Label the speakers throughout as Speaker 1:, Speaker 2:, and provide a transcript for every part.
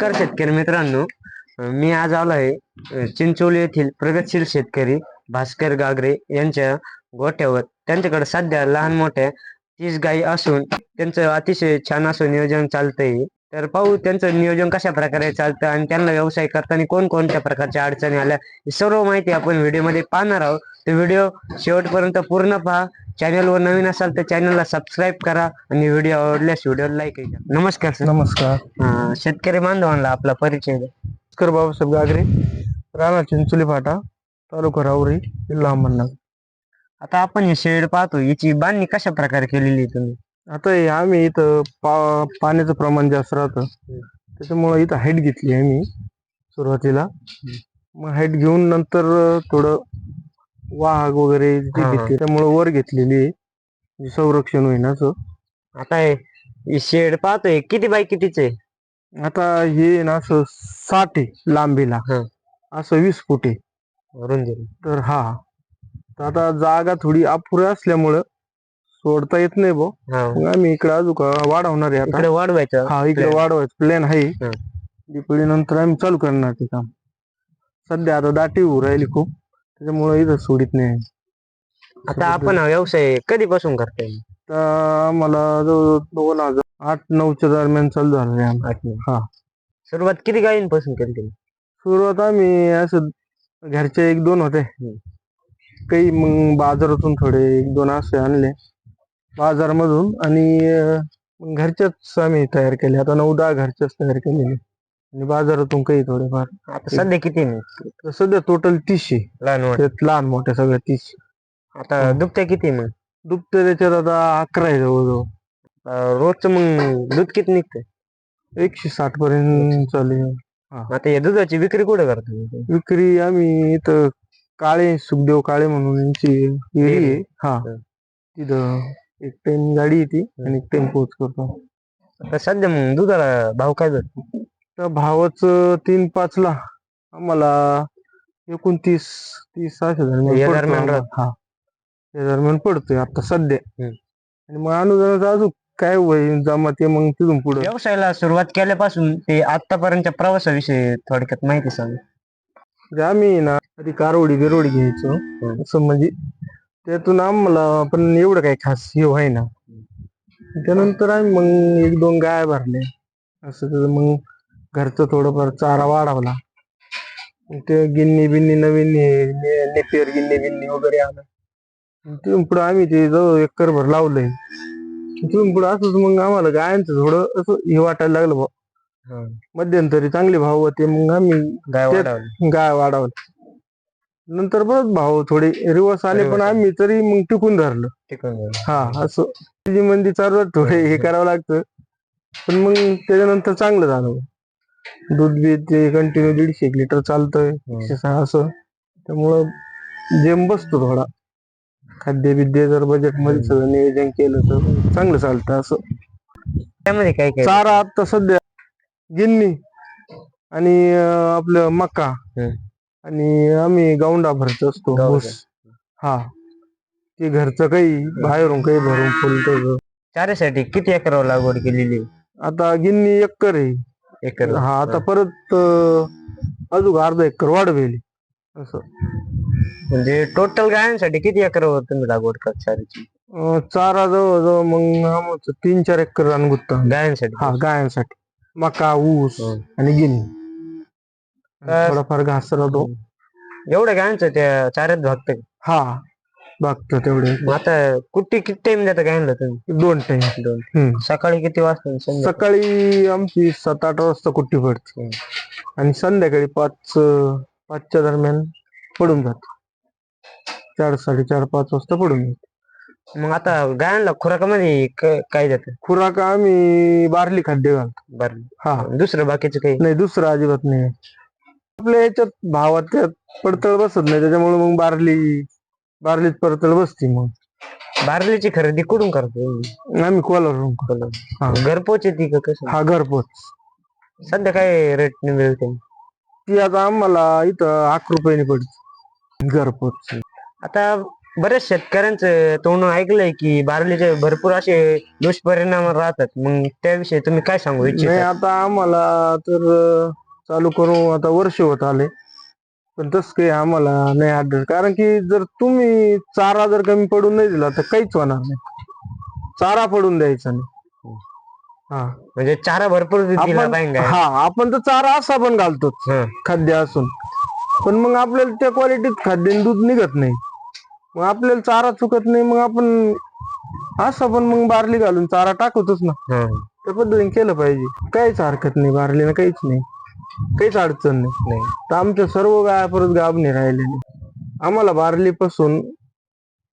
Speaker 1: नमस्कार शेतकरी मित्रांनो. मी आज आलो आहे चिंचोली येथील प्रगतशील शेतकरी भास्कर गागरे यांच्या गोठ्यावर. त्यांच्याकडे सध्या लहान मोठ्या तीस गायी असून त्यांचं अतिशय छान असं नियोजन चालतंय. तर पाहू त्यांचं नियोजन कशा प्रकारे चालतं आणि त्यांना व्यवसाय करताना कोणकोणत्या प्रकारच्या अडचणी आल्या ही सर्व माहिती आपण व्हिडिओमध्ये पाहणार आहोत. तर व्हिडिओ शेवटपर्यंत पूर्ण पहा. चॅनलवर नवीन असाल तर चॅनलला सबस्क्राईब करा आणि व्हिडिओ आवडल्यास व्हिडिओला लाईक करा. नमस्कार सर.
Speaker 2: नमस्कार.
Speaker 1: शेतकरी बांधवांना आपला परिचय.
Speaker 2: नमस्कार बाबासाहेब गागरे राणा चिंचोली फाटा तालुका राहुरी जिल्हा अहमदनगर.
Speaker 1: आता आपण हे शेड पाहतो. याची बांधणी कशा प्रकारे केलेली आहे तुम्ही?
Speaker 2: आता हे आम्ही इथं पा पाण्याचं प्रमाण जास्त राहतं. त्याच्यामुळे इथं हाईट घेतली आहे मी सुरुवातीला. मग हाईट घेऊन नंतर थोडं वाहक वगैरे
Speaker 1: हा.
Speaker 2: घेतली त्यामुळे वर घेतलेली आहे. म्हणजे संरक्षण होईन असं
Speaker 1: आता हे शेड पाहतोय किती बाय कितीचे?
Speaker 2: आता हे ना असं साठ आहे लांबीला.
Speaker 1: हा.
Speaker 2: असं वीस फूट आहे.
Speaker 1: रुंदी
Speaker 2: तर हा. तर आता जागा थोडी अपुरी असल्यामुळं सोडता येत नाही भाऊ. मग आम्ही इकडे अजून का वाढवणार आहे आता.
Speaker 1: इकडे वाढवायचं
Speaker 2: हा इकडे
Speaker 1: plan.
Speaker 2: वाढवायचं प्लॅन आहे.
Speaker 1: हा.
Speaker 2: दिपळी नंतर आम्ही चालू करणार ते काम. सध्या आता दाटी होऊ राहिली खूप. त्याच्यामुळे इथं सोडित नाही.
Speaker 1: आता आपण हा व्यवसाय कधीपासून करताय?
Speaker 2: तर मला जवळ दोन हजार आठ नऊच्या दरम्यान चालू झालं आहे आमचं. हा.
Speaker 1: सुरुवात किती गायींपासून केली तुम्ही?
Speaker 2: सुरुवात आम्ही असं घरचे एक दोन होते. काही मग बाजारातून थोडे एक दोन असे आणले. बाजारमधून आणि घरच्याच आम्ही तयार केले. आता नऊ दहा घरच्याच तयार केलेले. आणि बाजारातून काही थोडेफार
Speaker 1: आता सध्या किती?
Speaker 2: तर सध्या टोटल तीसशे
Speaker 1: लहान मोठे.
Speaker 2: त्यात लहान मोठ्या सगळ्या तीस.
Speaker 1: आता दुभत्या किती मग?
Speaker 2: दुभते त्याच्यात आता अकरा आहे जवळजवळ.
Speaker 1: अं, रोजचं मग दूध किती निघतंय?
Speaker 2: एकशे साठ पर्यंत चालू आहे.
Speaker 1: आता या दुधाची विक्री कुठे करतो
Speaker 2: विक्री आम्ही इथं काळे सुखदेव काळे म्हणून यांची आहे. हा.
Speaker 1: हं.
Speaker 2: तिथं एक टाइम गाडी येते आणि एक टाइम पोच करतो.
Speaker 1: आता सध्या मग दुधाला भाव काय जातो?
Speaker 2: तर भावाच तीन पाच ला. आम्हाला एकोणतीस तीस अशा
Speaker 1: या
Speaker 2: पडतो
Speaker 1: दरम्यान
Speaker 2: आम्हाला. हा. या दरम्यान पडतोय आता सध्या. आणि मग अनुदानाचं अजून काय होईल जमा ते मग तिथून पुढे.
Speaker 1: व्यवसायाला सुरुवात केल्यापासून ते आतापर्यंतच्या प्रवासाविषयी थोडक्यात माहिती सांग.
Speaker 2: म्हणजे आम्ही ना आधी कारवडी बिरवडी घ्यायचो असं म्हणजे त्यातून आम्हाला पण एवढं काही खास हे व्हाय ना त्यानंतर आम्ही मग एक दोन गाय भरले असं तर मग घरचं थोडंफार चारा वाढवला. ते गिन्नी बिन्नी नवीन हे ने- नेपियर गिन्नी बिन्नी वगैरे आलं तिथून पुढे आम्ही ते जवळ एकर भर लावलंय तिथून पुढे असंच मग आम्हाला गायांचं थोडं असं हे वाटायला लागलं बुवा. मध्यंतरी चांगले भाव होते मग आम्ही
Speaker 1: गाय वाढवली
Speaker 2: गाय वाढवली नंतर परत भाव थोडे रिवर्स आले पण. आम्ही तरी मग टिकून धरलं.
Speaker 1: टिकून.
Speaker 2: हा असं. मंदी चालू थोडे हे करावं लागतं. पण मग त्याच्यानंतर चांगलं झालं. दूध बी ते कंटिन्यू दीडशे एक लिटर चालतंय. असं. त्यामुळं जेम बसतो थोडा. खाद्य बिद्य जर बजेटमध्ये सगळं नियोजन केलं तर चांगलं चालतं असं.
Speaker 1: त्यामध्ये काय काय?
Speaker 2: चारा आता सध्या गिन्नी आणि आपलं मका. आणि आम्ही गावंडा भरत असतो. ऊस. हा. ते घरचं काही बाहेरून काही भरून फुलत
Speaker 1: चाऱ्यासाठी किती एकरावर लागवड केलेली?
Speaker 2: आता गिन्नी एकर आहे.
Speaker 1: एकर.
Speaker 2: हा आता परत अं, अजून अर्धा एकर वाढवेल असं.
Speaker 1: म्हणजे टोटल गायांसाठी किती एकरावर तुम्ही लागवड करता चाऱ्याची?
Speaker 2: अं, चारा जवळ मग आमचं तीन चार एकर रान गुत्ता
Speaker 1: गायांसाठी.
Speaker 2: हा गायांसाठी. मका ऊस. आणि गिन्नी.
Speaker 1: तर-
Speaker 2: थोडाफार घास राहतो
Speaker 1: एवढ्या गायांचं त्या चाऱ्यात भागतं का?
Speaker 2: हा बघतो तेवढे.
Speaker 1: मग आता कुठे किती टाइम देता गायांना तुम्ही?
Speaker 2: दोन टाइम
Speaker 1: दोन.
Speaker 2: हम्म.
Speaker 1: सकाळी किती वाजता आणि संध्याकाळी?
Speaker 2: सकाळी आमची सात आठ वाजता कुट्टी पडते. आणि संध्याकाळी पाच अं, पाचच्या दरम्यान पडून जात. चार साडेचार पाच वाजता पडून जात.
Speaker 1: मग आता गायांना खुराकामध्ये क- काय देतं?
Speaker 2: खुराक आम्ही बारली खाद्य घालतो.
Speaker 1: बरं
Speaker 2: हा.
Speaker 1: दुसरं बाकीचं काही?
Speaker 2: नाही दुसरं अजिबात नाही. आपल्या याच्यात भावात त्यात पडतळ बसत नाही त्याच्यामुळे मग बारली बारलीत पडतळ बसती मग.
Speaker 1: बारलीची खरेदी कुठून करतो?
Speaker 2: आम्ही कोलावरून करतो. हा.
Speaker 1: घरपोच येते का कसं?
Speaker 2: हा घरपोच.
Speaker 1: सध्या काय रेट मिळते?
Speaker 2: ती आता आम्हाला इथं अकरा रुपयाने पडते. घरपोच.
Speaker 1: आता बऱ्याच शेतकऱ्यांचं तोंडून ऐकलंय की बारलीचे भरपूर असे दुष्परिणाम राहतात. मग त्याविषयी तुम्ही काय सांगू
Speaker 2: नाही
Speaker 1: इच्छिता
Speaker 2: आता आम्हाला तर अं, चालू करून आता वर्ष होत आले. पण तस काही आम्हाला नाही आढळ कारण की जर तुम्ही चारा जर कमी पडून नाही दिला तर काहीच होणार नाही. चारा पडून द्यायचा नाही. हा.
Speaker 1: म्हणजे चारा भरपूर दिला
Speaker 2: आपण
Speaker 1: पाहिजे काय?
Speaker 2: हा आपण तर चारा असा पण घालतो
Speaker 1: हा.
Speaker 2: खाद्य असून. पण मग आपल्याला त्या क्वालिटीत खाद्य आणि दूध निघत नाही. मग आपल्याला चारा चुकत नाही मग आपण असं पण मग बारली घालून चारा टाकतोच ना.
Speaker 1: हा.
Speaker 2: त्या पद्धतीने केलं पाहिजे. काहीच हरकत नाही बारलीनं काहीच नाही. काहीच अडचण नाही. तर आमच्या सर्व गाया परत गाभणे राहिलेले आम्हाला बारली पासून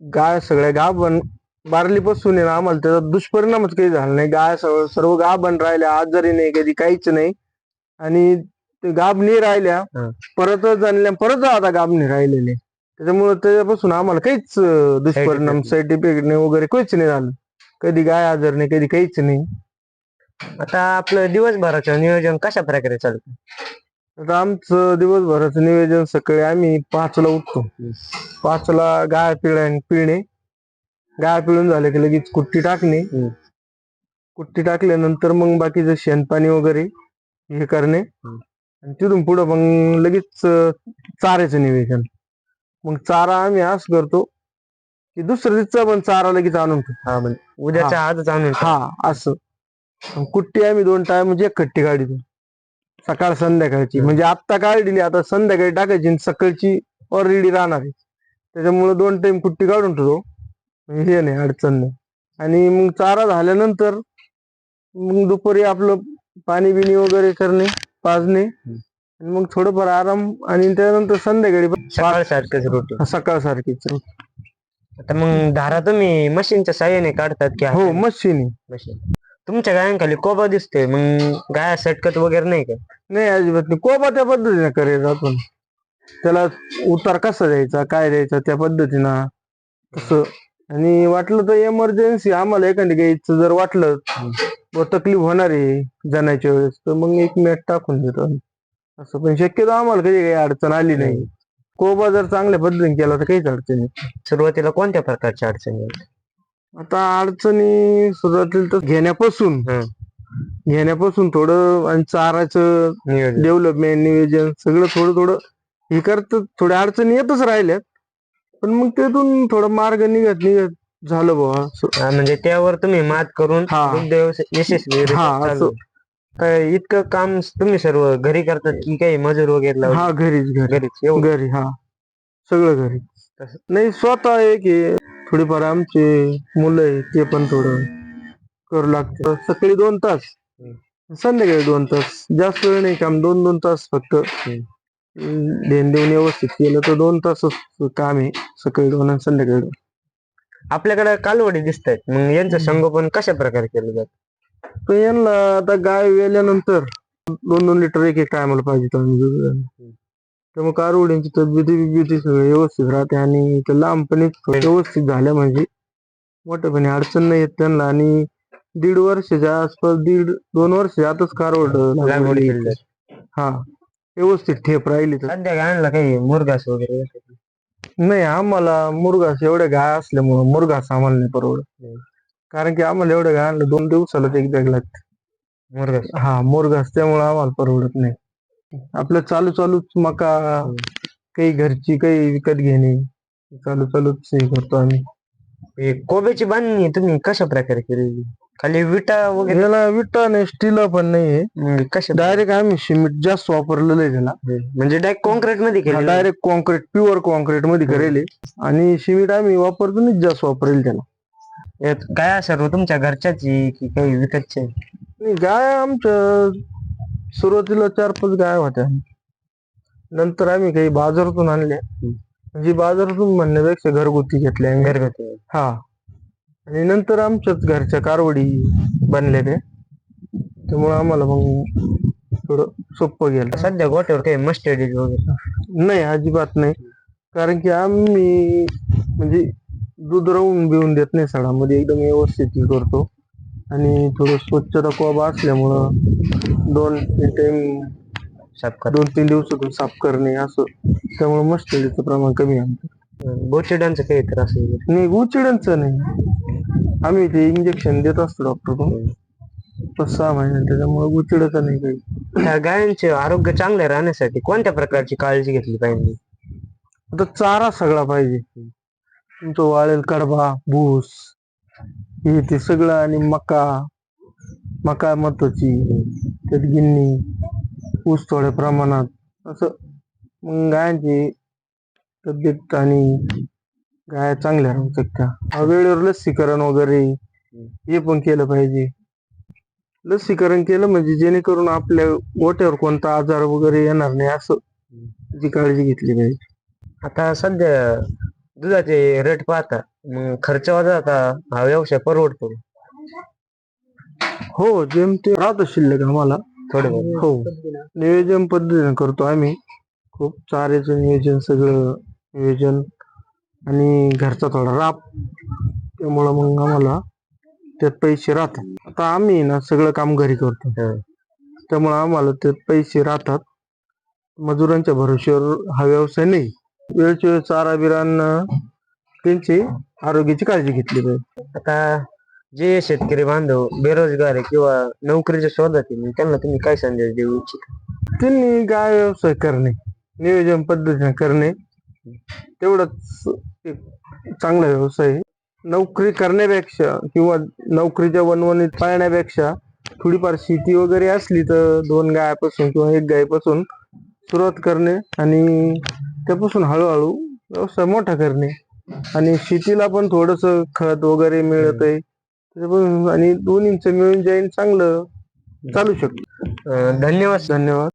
Speaker 2: गाय सगळ्या गाभण बारली पासून आहे ना आम्हाला त्याचा दुष्परिणामच काही झाला नाही गाय सर्व सर्व गाभण राहिल्या आजारी नाही कधी काहीच नाही आणि ते गाभणी राहिल्या. परत आणल्या परत आता गाभणी राहिलेले त्याच्यामुळे त्याच्यापासून आम्हाला काहीच दुष्परिणाम. साईड इफेक्ट नाही वगैरे काहीच नाही झालं कधी गाय आजार नाही कधी काहीच नाही
Speaker 1: आता आपलं दिवसभराचं नियोजन कशा प्रकारे चालतं
Speaker 2: आता आमचं दिवसभराचं नियोजन सकाळी आम्ही पाचला उठतो पाचला गाय पिळा पिळणे गाय पिळून झाले की लगेच कुट्टी टाकणे. कुट्टी टाकल्यानंतर मग बाकीचं शेणपाणी वगैरे हे करणे. आणि तिथून पुढं मग लगेच अं, चाऱ्याचं नियोजन मग चारा आम्ही असं करतो की दुसऱ्या दिवसाचा पण चारा लगेच आणून ठेवतो.
Speaker 1: हा म्हणजे उद्याच्या आजच आणून.
Speaker 2: हा असं कुट्टी आम्ही दोन टाइम म्हणजे एक खट्टी काढतो सकाळ संध्याकाळची. म्हणजे आत्ता काढली आता संध्याकाळी टाकायची आणि सकाळची ऑलरेडी राहणार आहे. त्याच्यामुळे दोन टाइम कुट्टी काढून ठेवतो हे नाही अडचण नाही. आणि मग चारा झाल्यानंतर मग दुपारी आपलं पाणी बिणी वगैरे करणे पाजणे. आणि मग थोडंफार आराम आणि त्यानंतर संध्याकाळी
Speaker 1: सकाळ सारखंच रोटी
Speaker 2: सकाळ सारखीच
Speaker 1: आता मग धारा तुम्ही मशीनच्या साह्याने काढतात की
Speaker 2: हो मशीनी
Speaker 1: मशीन. तुमच्या गायांखाली कोबा दिसतोय मग गाया सटकत वगैरे नाही का?
Speaker 2: नाही अजिबात नाही. कोबा त्या पद्धतीने करेल आपण. त्याला उतार कसा द्यायचा काय द्यायचा त्या पद्धतीनं. तसं. आणि वाटलं तर एमर्जन्सी आम्हाला एखादी गाईचं जर वाटलं व तकलीफ होणार आहे जाण्याच्या वेळेस तर मग एक मिनिट टाकून देतो आम्ही. असं पण शक्यतो आम्हाला कधी काही अडचण आली नाही. कोबा जर चांगल्या पद्धतीने केला तर काहीच अडचण नाही.
Speaker 1: सुरुवातीला कोणत्या प्रकारच्या अडचणी येतात?
Speaker 2: आता अडचणी सुरुवातीला तर घेण्यापासून. घेण्यापासून थोडं आणि चाराचं
Speaker 1: नियोजन.
Speaker 2: डेव्हलपमेंट नियोजन सगळं थोडं थोडं हे करत थोड्या अडचणी येतच राहिल्यात. पण मग त्यातून थोडं मार्ग निघत निघत झालं.
Speaker 1: हा, म्हणजे त्यावर तुम्ही मात करून
Speaker 2: हा.
Speaker 1: दुग्ध व्यवसाय यशस्वी
Speaker 2: हा,
Speaker 1: इतकं काम तुम्ही सर्व घरी करतात की काही मजूर वगैरे लावून?
Speaker 2: हा घरीच घरी
Speaker 1: घरीच एवढं?
Speaker 2: घरी हा. सगळं घरी.
Speaker 1: तसं.
Speaker 2: नाही स्वतः एक आहे थोडीफार आमचे मुलं आहे ते पण थोडं करू लागते. सकाळी दोन तास संध्याकाळी दोन तास. जास्त वेळ नाही काम दोन दोन तास फक्त. देण देऊन व्यवस्थित केलं तर दोन तासच काम आहे सकाळी दोन आणि संध्याकाळी दोन.
Speaker 1: आपल्याकडे कालवडी दिसत आहेत मग यांचं संगोपन कशा प्रकारे केलं जात?
Speaker 2: यांना आता गाय वेल्यानंतर दोन दोन लिटर एक एक टायमाला पाहिजे आम्ही. त्यामुळे कारवड्यांची तब्येती बिब्येती सगळं व्यवस्थित राहते आणि ते लांबपणे व्यवस्थित झाल्या म्हणजे मोठेपणे अडचण नाही येत त्यांना आणि दीड वर्षाच्या आसपास दीड दोन वर्ष आताच कारवड
Speaker 1: लागवड.
Speaker 2: हा व्यवस्थित ठेप राहिली तर.
Speaker 1: सध्या गायांना काही मुरगास वगैरे?
Speaker 2: नाही आम्हाला मुरघास एवढ्या गाय असल्यामुळं मुरघास आम्हाला नाही परवडत. कारण की आम्हाला एवढ्या गायांना दोन दिवसाला एक बॅग लागते
Speaker 1: मुरगास
Speaker 2: हा मुरघास त्यामुळे आम्हाला परवडत नाही. आपलं चालू चालूच मका काही घरची काही विकत घेणे चालू चालूच हे करतो आम्ही.
Speaker 1: हे कोब्याची बांधणी तुम्ही कशा प्रकारे केली खाली विटा वगैरे?
Speaker 2: याला विटा नाही स्टील पण नाही
Speaker 1: म्हणजे कशा?
Speaker 2: डायरेक्ट आम्ही सिमेंट जास्त वापरलेलं आहे त्याला.
Speaker 1: म्हणजे डायरेक्ट कॉन्क्रीटमध्ये केली
Speaker 2: डायरेक्ट कॉन्क्रीट प्युअर कॉन्क्रीटमध्ये करेल आणि सिमेंट आम्ही वापरतो नाही जास्त वापरेल त्याला.
Speaker 1: यात काय सर्व तुमच्या घरच्याची की काही विकतचे?
Speaker 2: नाही गाय आमच्या सुरुवातीला चार पाच गाय होत्या. नंतर आम्ही काही बाजारातून आणल्या. म्हणजे बाजारातून म्हणण्यापेक्षा घरगुती घेतल्या आम्ही.
Speaker 1: घरगुती.
Speaker 2: हा. आणि नंतर आमच्याच घरच्या कारवडी बनल्या त्या. त्यामुळे आम्हाला मग थोडं सोपं गेलं.
Speaker 1: सध्या गोट्यावर काही मस्टर्ड वगैरे?
Speaker 2: नाही अजिबात नाही. कारण की आम्ही म्हणजे दूध राहून बिवून देत नाही सडामध्ये एकदम व्यवस्थित हे करतो. आणि थोडं स्वच्छता कोबा असल्यामुळं दोन टाइम
Speaker 1: साफ कर.
Speaker 2: दोन तीन दिवसातून साफ करणे असं. त्यामुळे मस्टडीचं प्रमाण कमी आहे आमचं.
Speaker 1: काही त्रास वगैरे
Speaker 2: नाही. गुचिड्यांच नाही. आम्ही ते इंजेक्शन देत असतो डॉक्टर पाच सहा महिने त्याच्यामुळे गुचिड्याचा नाही काही.
Speaker 1: त्या गायांचे आरोग्य चांगले राहण्यासाठी कोणत्या प्रकारची काळजी घेतली पाहिजे?
Speaker 2: आता चारा सगळा पाहिजे. तुमचं वाळेल कडबा भूस हे ते सगळं आणि मका मका महत्वाची त्यात गिन्नी ऊस थोड्या प्रमाणात असं मग गायांची तब्येत आणि गाय चांगल्या राहू शकत्या. वेळेवर लसीकरण वगैरे हे पण केलं पाहिजे. लसीकरण केलं म्हणजे जेणेकरून आपल्या गोट्यावर कोणता आजार वगैरे येणार नाही असं जी काळजी घेतली पाहिजे.
Speaker 1: आता सध्या दुधाचे रेट पाहता मग खर्च वाजा आता हा व्यवसाय परवडतो.
Speaker 2: हो जेमते राहतो शिल्लक आम्हाला
Speaker 1: थोडं
Speaker 2: हो. नियोजन पद्धतीने करतो आम्ही. खूप चाऱ्याचं नियोजन सगळं नियोजन आणि घरचा थोडा राप. त्यामुळं मग आम्हाला त्यात पैसे राहतात. आता आम्ही ना सगळं काम घरी करतो. त्यामुळं आम्हाला त्यात पैसे राहतात. मजुरांच्या भरोश्यावर हा व्यवसाय नाही. वेळच्या वेळ चारा बिरांना त्यांची आरोग्याची काळजी घेतली पाहिजे.
Speaker 1: आता जे शेतकरी बांधव बेरोजगार आहे किंवा नोकरीच्या शोधात आहे, त्यांना तुम्ही काय संदेश देऊ इच्छिता?
Speaker 2: त्यांनी गाय व्यवसाय करणे नियोजन पद्धतीने करणे तेवढंच एक चांगला व्यवसाय आहे. नोकरी करण्यापेक्षा किंवा नोकरीच्या वनवणीत पाळण्यापेक्षा थोडीफार शेती वगैरे असली तर दोन गायापासून किंवा एक गायपासून सुरुवात करणे आणि त्यापासून हळूहळू व्यवसाय मोठा करणे. आणि शेतीला पण थोडस खत वगैरे मिळत आहे आणि दोन्हींचं मिळून जाईन चांगलं. चालू शकतं.
Speaker 1: धन्यवाद.
Speaker 2: धन्यवाद.